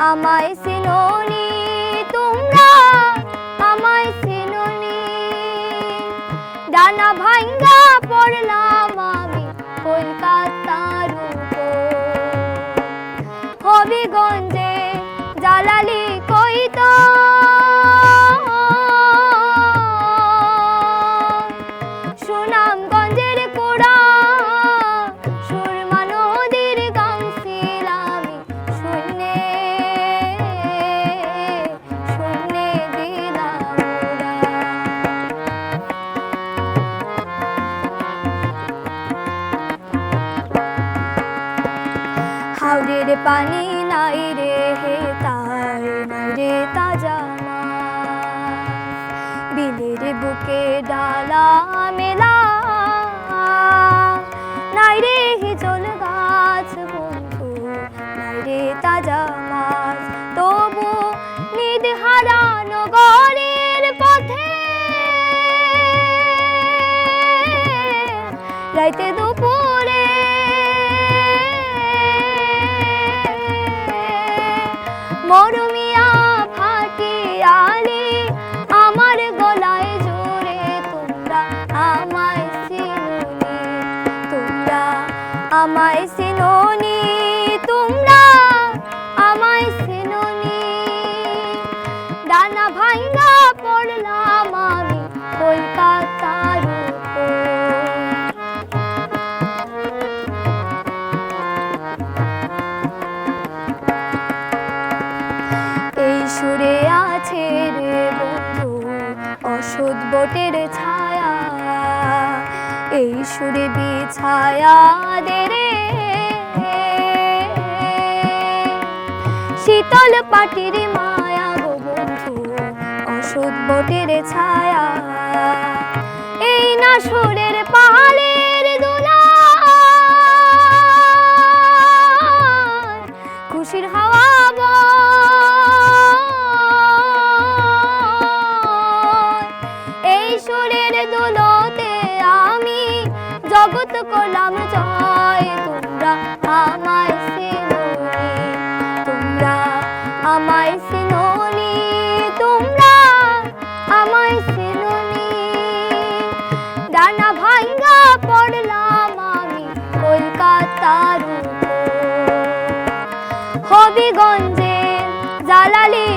আমায় সিনোনি তোমরা? আমায় সিনোনি ডানা ভাঙ্গা পড়লাম আমি কলকাতার হবিগঞ্জে হাওড়ের পানি নাই রে হে, তার রে তাজা। বিলের বুকে ডালা মেলা, নাই রে হিজল গাছ বন্ধু, নাই রে তাজা মাছ তবু নিদ হারানো গরের পথে রাইতে দুপুরে আমায় সিনোনি তোমরা? আমায় চিনুনি ডানা ভাঙ্গা পড়লাম আমি কলকাতার এই সুরে আছে রে বন্ধু অসুদ বটের ছায়া। এই সুরে বিছায়া দে রে। শীতল পাটির মায়া গো বন্ধু অসুদ বটের ছায়া। এই না সুরের জগৎ করলাম জয়, তোমরা আমায় সিনোনি, তোমরা আমায় সিনোনি, তোমরা আমায় সিনোনি। ডানা ভাঙ্গা পড়লাম আমি কলকাতার উপর। হবিগঞ্জে জালালি